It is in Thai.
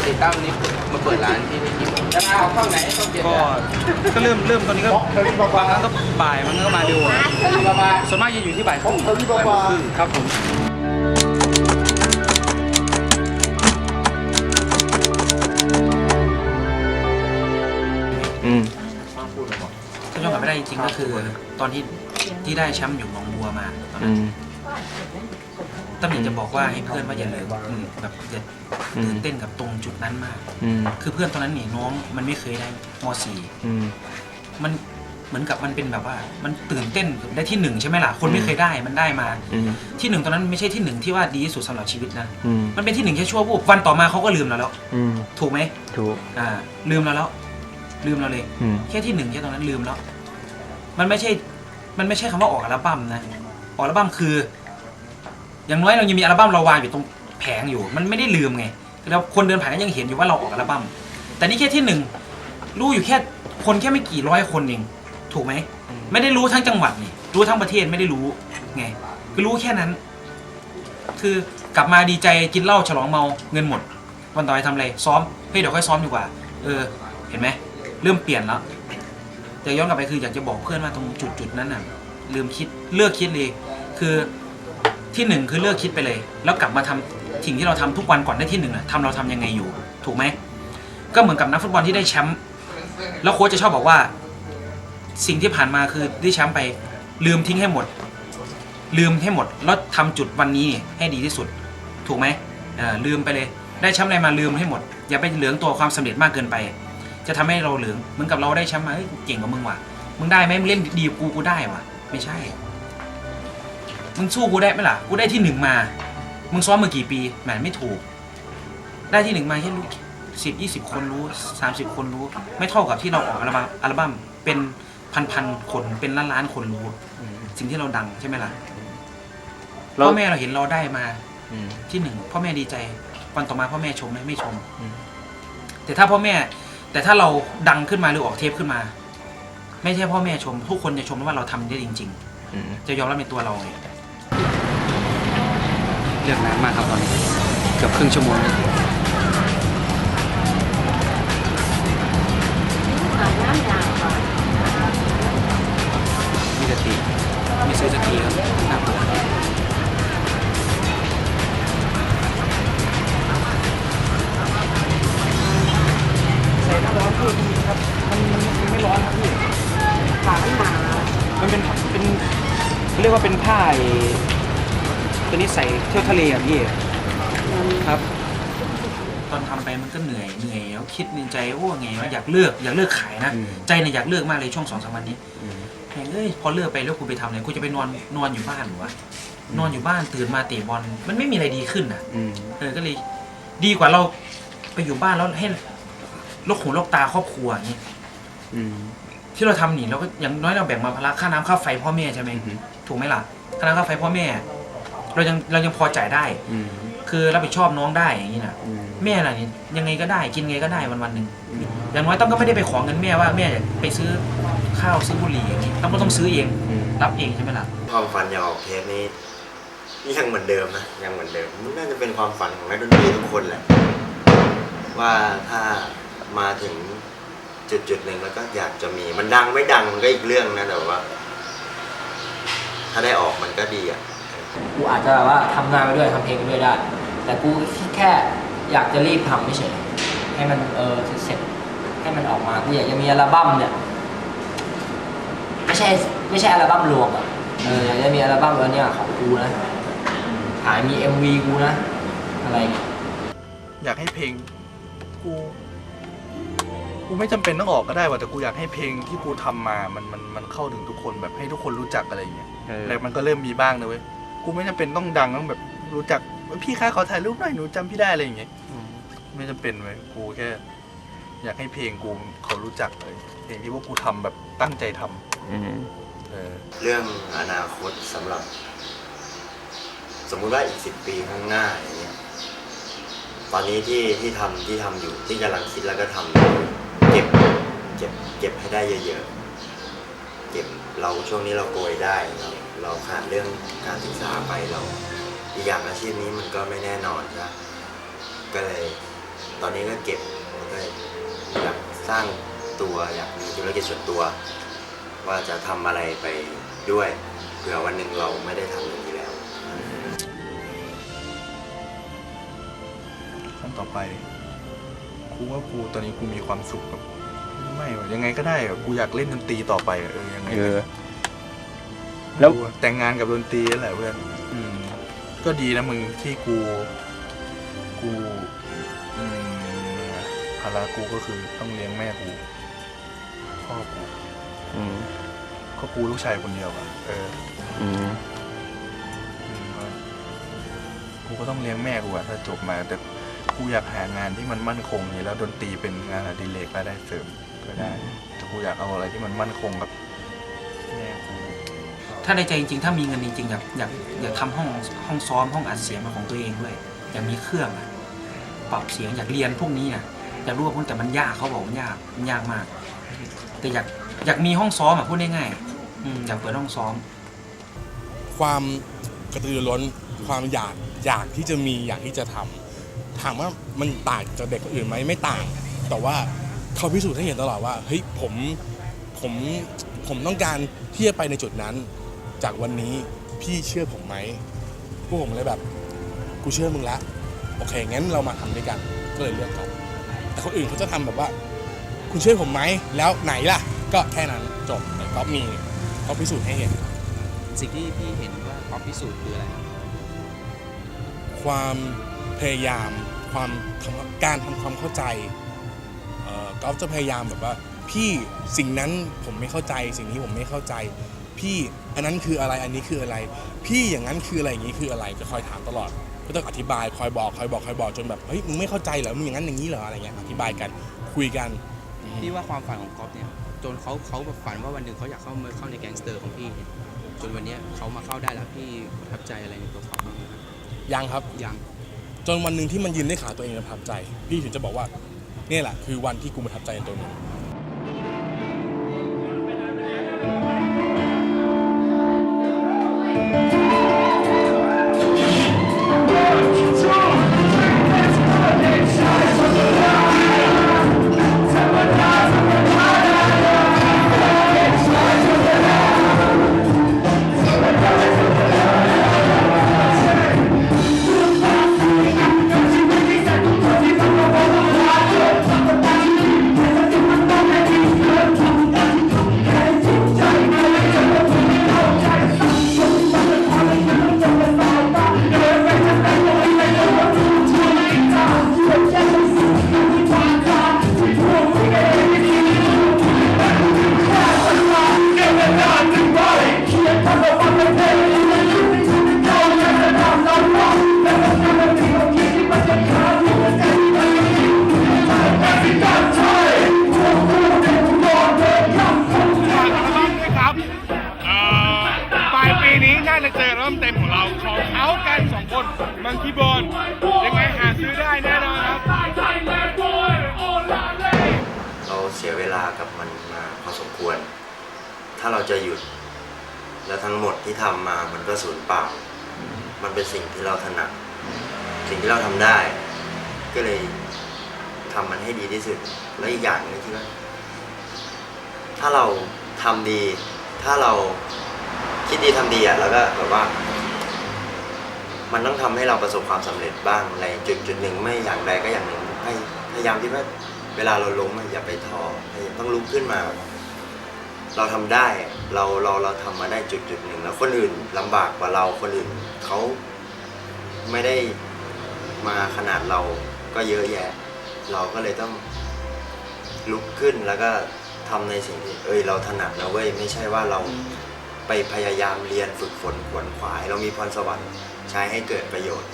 กติตั้มนี่มาเปิดร้านที่นี่กี่โมงจะเอาข้างไหนเข้าเจ็ดก็ก็เริ่มเริ่มตอนนี้ก็บางครั้งก็บ่ายบางครั้งก็มาเร็วอะส่วนมากจะอยู่ที่บ่ายครึ่งบ่ายโมงครึ่งครับผมอืมถ้าย้อนกลับไปได้จริงๆก็คือ ตอนที่ที่ได้แชมป์อยู่หนองบัวมาตอนอืนั้น ม ตั้มอยากจะบอกว่าให้เพื่อนว่าอย่าเลยอืมแบบอย่าอืมตื่นเต้นกับตรงจุดนั้นมาก อืมคือเพื่อนตอนนั้นนี่น้องมันไม่เคยได้ม .4 อืม มันเหมือนกับมันเป็นแบบว่า มันตื่นเต้นได้ที่หนึ่งใช่ไหมล่ะคนไม่เคยได้มันได้มา อืมที่หนึ่งตอนนั้นไม่ใช่ที่หนึ่งที่ว่าดีที่สุดสำหรับชีวิตนะอืมมันเป็นที่หนึ่งแค่ชั่ววูบวันต่อมาเขาก็ลืมเราแล้ว อืมถูกไหมถูกอ่า ลืมเราแล้ว ลืมเราเลย อืมแค่ที่หนึ่งแค่ตอนนั้นลืมแล้ว มันไม่ใช่ มันไม่ใช่คำว่าออกอัลบั้มนะ ออกอัลบั้มคือ อย่างน้อยเรายังมีอัลบั้มเราวางอยู่ตรงแผงอยู่ มันไม่ได้ลืมไงแล้วคนเดินผ่านก็ยังเห็นอยู่ว่าเราออกอัลบั้มแต่นี่แค่ที่หนึ่งรู้อยู่แค่คนแค่ไม่กี่ร้อยคนเองถูกไหมไม่ได้รู้ทั้งจังหวัดนี่รู้ทั้งประเทศไม่ได้รู้ไงคือรู้แค่นั้น คือกลับมาดีใจกินเหล้าฉลองเมาเงินหมด วันต่อไปทำอะไรซ้อมเฮ้ยเดี๋ยวค่อยซ้อมดีกว่า เออ เห็นไหมเริ่มเปลี่ยนแล้วแต่ย้อนกลับไปคืออยากจะบอกเพื่อนว่าตรงจุดจุดๆนั้นน่ะลืมคิดเลิกคิดเลย คือ ที่หนึ่งคือเลิกคิดไปเลย แล้วกลับมาทำสิ่งที่เราทำทุกวันก่อนได้ที่หนึ่งน่ะทำเราทำยังไงอยู่ ถูกไหมก็เหมือนกับนักฟุตบอลที่ได้แชมป์แล้วโค้ชจะชอบบอกว่า สิ่งที่ผ่านมาคือได้แชมป์ไป ลืมทิ้งให้หมด ลืมให้หมดแล้วทำจุดวันนี้ให้ดีที่สุด ถูกไหมลืมไปเลย ได้แชมป์อะไรมาลืมให้หมด อย่าไปเหลืองตัวความสำเร็จมากเกินไป จะทำให้เราเหลืองเหมือนกับเราได้แชมป์มาเฮ้ยกูเก่งกว่ามึงว่ะมึงได้ไหมมึงเล่นดีกูกูได้ว่ะ ไม่ใช่ มึงสู้กูได้ไหมล่ะ กูได้ที่หนึ่งมา มึงซ้อมมากี่ปีแหมไม่ถูก ได้ที่หนึ่งมาแค่รู้สิบยี่สิบคนรู้สามสิบคนรู้ ไม่เท่ากับที่เราออกอัลบั้มอัลบั้มเป็นพันพันๆคนเป็นล้านล้านๆคนรู้ สิ่งที่เราดังใช่ไหมล่ะแล้วพ่อแม่เราเห็นเราได้มาอืมที่หนึ่งพ่อแม่ดีใจวันต่อมาพ่อแม่ชมไหมไม่ชมอืมแต่ถ้าพ่อแม่ แต่ถ้าเราดังขึ้นมาหรือออกเทปขึ้นมา ไม่ใช่พ่อแม่ชม ทุกคนจะชมว่าเราทำได้จริงอืมๆจะยอมรับในตัวเราไง เลือกนานมากครับตอนนี้เกือบครึ่งชั่วโมงแล้วมีสติมีซื้อสติครับน่ากลัวใส่น้ำร้อนเพื่อดีครับมันมันมันไม่ร้อนครับพี่ขามันหนามันเป็นเป็นเขาเรียกว่าเป็นผ้าไอ้ ตัวนี้ใส่เที่ยวทะเลอะพี่ครับ ตอนทำไปมันก็เหนื่อยเหนื่อยแล้วคิดในใจโอ้ไงว่าอยากเลิกอยากเลิกขายนะ อืม ใจเนี่ยอยากเลิกมากเลยช่วงสองสามวันนี้อืมแม่งเอ้ยพอเลิกไปแล้วกูไปทำอะไรกูจะไปนอนนอนอยู่บ้านเหรอวะนอนอยู่บ้านตื่นมาเตะบอลมันไม่มีอะไรดีขึ้นอะอืมเออก็เลยดีกว่าเราไปอยู่บ้านแล้วให้ลกหูลกตาครอบครัวอย่างนี้อืม ที่เราทำนี่เราก็อย่างน้อยเราแบ่งมาภาระค่าน้ำค่าไฟพ่อแม่ใช่ไหมอือฮึ ถูกไหมล่ะค่าน้ำค่าไฟพ่อแม่ เรายังเรายังพอจ่ายได้ อืม คือรับผิดชอบน้องได้อย่างนี้นะอืม แม่น่ะนี่ยังไงก็ได้กินไงก็ได้วันวันๆหนึ่งอย่างน้อยต้องก็ไม่ได้ไปขอเงินแม่ว่าแม่อยากไปซื้อข้าวซื้อบุหรี่อย่างนี้ต้องก็ต้องซื้อเองอืม รับเองใช่ไหมล่ะ ความฝันอยากออกเทปนี้ยังเหมือนเดิมนะยังเหมือนเดิมมันน่าจะเป็นความฝันของนักดนตรีทุกคนแหละ ว่าถ้ามาถึงจุดจุดๆหนึ่งแล้วก็อยากจะมีมันดังไม่ดังมันก็อีกเรื่องนะแต่ว่า ถ้าได้ออกมันก็ดีอะ กูอาจจะแบบว่าทำงานไปด้วยทำเพลงไปด้วยได้ แต่กูแค่อยากจะรีบทำไม่เฉยให้มันเออเสร็จๆให้มันออกมากูอยากจะมีอัลบั้มเนี่ยไม่ใช่ไม่ใช่อัลบั้มรวมอะเอออยากจะมีอัลบั้มแล้วเนี่ยของกูนะถ่ายมี MV กูนะ อะไรเงี้ยอยากให้เพลงกู กูไม่จำเป็นต้องออกก็ได้ว่ะแต่กูอยากให้เพลงที่กูทำมา มันมันมันเข้าถึงทุกคนแบบให้ทุกคนรู้จักอะไรอย่างเงี้ยเออ แล้วมันก็เริ่มมีบ้างนะเว้ย กูไม่จำเป็นต้องดังต้องแบบรู้จักพี่คะขอถ่ายรูปหน่อยหนูจำพี่ได้อะไรอย่างเงี้ยไม่จำเป็นเว้ยกูแค่ อยากให้เพลงกูเขารู้จักเลยเพลงที่พวกกูทำแบบตั้งใจทำอืมเออ เรื่องอนาคตสำหรับ สมมุติว่าอีกสิบปีข้างหน้าอย่างเงี้ยตอนนี้ที่ที่ทำที่ทำอยู่ที่กำลังคิดแล้วก็ทำอยู่เก็บเก็บเก็บให้ได้เยอะๆเก็บเราช่วงนี้เราโกยได้เรา เราขาดเรื่องการศึกษาไปเราอีกอย่างอาชีพนี้มันก็ไม่แน่นอนใช่ไหมก็เลยตอนนี้ก็เก็บก็อยากสร้างตัวอยากมีธุรกิจส่วนตัว ว่าจะทำอะไรไปด้วยเผื่อวันหนึ่งเราไม่ได้ทำอย่างนี้แล้วขั้นต่อไปกูว่ากูตอนนี้กูมีความสุขแบบไม่ยังไงก็ได้อะกูอยากเล่นดนตรีต่อไปเออยังไงเออ แล้วกูแต่งงานกับดนตรีนั่นแหละเพื่อนอืม ก็ดีนะมึงที่กู กูอืมภาระกูก็คือต้องเลี้ยงแม่กูพ่อกูอืมก็กูลูกชายคนเดียวอะเอออืมอืมก็กูก็ต้องเลี้ยงแม่กูอะถ้าจบมา แต่กูอยากหางานที่มันมั่นคงนี่แล้วดนตรีเป็นงานอดิเรกรายได้เสริมก็ได้แต่กูอยากเอาอะไรที่มันมั่นคงกับแม่กู ถ้าในใจจริงๆ ถ้ามีเงินจริงๆอยากอยากอยากทำห้องห้องซ้อมห้องอัดเสียงเป็นของตัวเองด้วยอยากมีเครื่องอะปรับเสียงอยากเรียนพวกนี้อะอยากรู้ว่าพวกแต่มันยากเขาบอกมันยากมันยากมาก แต่อยากอยากมีห้องซ้อมอะพูดง่ายๆอืมอยากเปิดห้องซ้อม ความกระตือรือร้นความอยากอยากที่จะมีอยากที่จะทำถามว่ามันต่างจากเด็กคนอื่นไหมไม่ต่าง แต่ว่าเขาพิสูจน์ให้เห็นตลอดว่าเฮ้ยผมผมผมต้องการที่จะไปในจุดนั้น จากวันนี้พี่เชื่อผมไหมพวกผมเลยแบบ กูเชื่อมึงละ โอเค งั้นเรามาทำด้วยกัน ก็เลยเลือกเขาแต่คนอื่นเขาจะทำแบบว่า คุณเชื่อผมไหม แล้วไหนล่ะ ก็แค่นั้นจบแต่ก็มีเขาพิสูจน์ให้เห็น สิ่งที่พี่เห็นว่าความพิสูจน์คืออะไรครับความพยายาม ความทำการทำความเข้าใจเอ่อกอล์ฟจะพยายามแบบว่า พี่สิ่งนั้นผมไม่เข้าใจ สิ่งนี้ผมไม่เข้าใจ พี่อันนั้นคืออะไรอันนี้คืออะไร พี่อย่างนั้นคืออะไรอย่างนี้คืออะไรจะคอยถามตลอด ก็ต้องอธิบายคอยบอกคอยบอกคอยบอกจนแบบเฮ้ยมึงไม่เข้าใจเหรอมึงอย่างนั้นอย่างนี้เหรออะไรเงี้ยอธิบายกันคุยกันพี่ว่าความฝันของก๊อฟเนี่ยจนเขาเขาแบบฝันว่าวันหนึ่งเขาอยากเข้ามาเข้าในแก๊งสเตอร์ของพี่เนี่ยจนวันเนี้ยเขามาเข้าได้แล้วพี่ประทับใจอะไรในตัวเขาบ้างไหมครับยังครับยังจนวันหนึ่งที่มันยืนได้ขาตัวเองแล้วประทับใจ พี่ถึงจะบอกว่าเนี่ยแหละคือวันที่กูประทับใจในตัวมึง อสมควร ถ้าเราจะหยุด แล้วทั้งหมดที่ทำมามันก็สูญเปล่า มันเป็นสิ่งที่เราถนัดสิ่งที่เราทำได้ ก็เลยทำมันให้ดีที่สุด และอีกอย่างนึงที่ว่าถ้าเราทำดี ถ้าเราคิดดีทำดีอะแล้วก็แบบว่า มันต้องทำให้เราประสบความสำเร็จบ้างในจุดจุดหนึ่งไม่อย่างใดก็อย่างหนึ่งให้พยายามที่ว่าเวลาเราล้มอะอย่าไปท้อต้องลุกขึ้นมา เราทำได้อะเราเราเราทำมาได้จุดจุดหนึ่งแล้วคนอื่นลำบากกว่าเราคนอื่นเขาไม่ได้มาขนาดเราก็เยอะแยะ เราก็เลยต้องลุกขึ้นแล้วก็ทำในสิ่งที่เอ้ยเราถนัดนะเว้ยไม่ใช่ว่าเราไปพยายามเรียนฝึกฝนขวนขวาย เรามีพรสวรรค์ใช้ให้เกิดประโยชน์